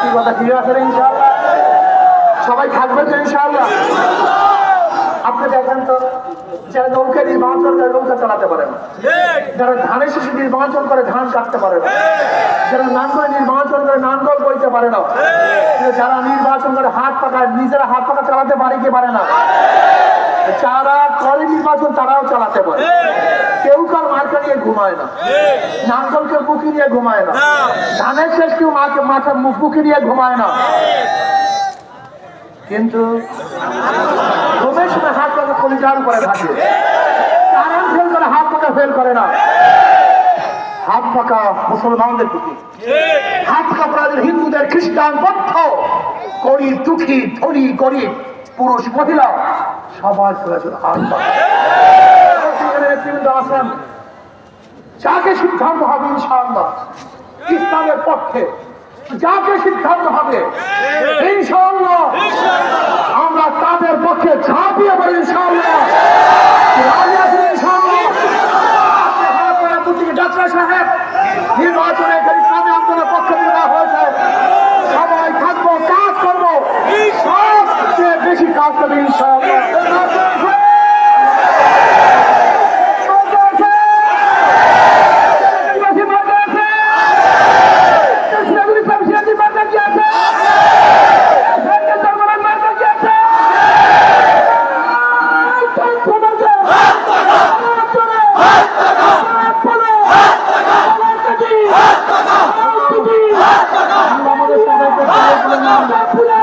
কি কথা ঠিক আছে ইনশাআল্লাহ। সবাই থাকবে তো, ইনশাআল্লাহ। আপনি দেখেন তো, যারা নৌকা নির্বাচন করে নৌকা চালাতে পারে না। যারা ধানের শিশু নির্বাচন করে ধান কাটতে পারে না। যারা নাঙ্গল নির্বাচন করে নাঙ্গল বইতে পারে না। যারা নির্বাচন করে হাত পাকা নিজেরা হাত পাকা চালাতে পারে কি পারে না। যারা করে নির্বাচন, তারাও চালাতে পারে কেউ কার মার্কা নিয়ে ঘুমায় না। নাঙ্গল কেউ বুকি নিয়ে ঘুমায় না। ধানের শেষ কেউ মাকে মাথা বুকি নিয়ে ঘুমায় না। কিন্তু ঘুমের সময় হাত পাকা কলিজার উপরে থাকে। কারণ ফেল করে হাত পাকা ফেল করে না। হাত পাকা মুসলমানদের প্রতি হাত পাকা হিন্দুদের খ্রিস্টান বৌদ্ধ। গরিব দুঃখী ধনী গরিব পুরুষ মহিলা। সবার প্রয়োজন হাত পাকা। আছেন। যাকে সিদ্ধান্ত হবে ইনশাআল্লাহ, ইসলামের পক্ষে, যাকে সিদ্ধান্ত হবে, ইনশাআল্লাহ, আমরা তাদের পক্ষে ঝাঁপিয়ে পড়ি ইনশাআল্লাহ। সবাই থাকব, কাজ করব, সবচেয়ে বেশি কাজ করবে ইনশাআল্লাহ। ফুলে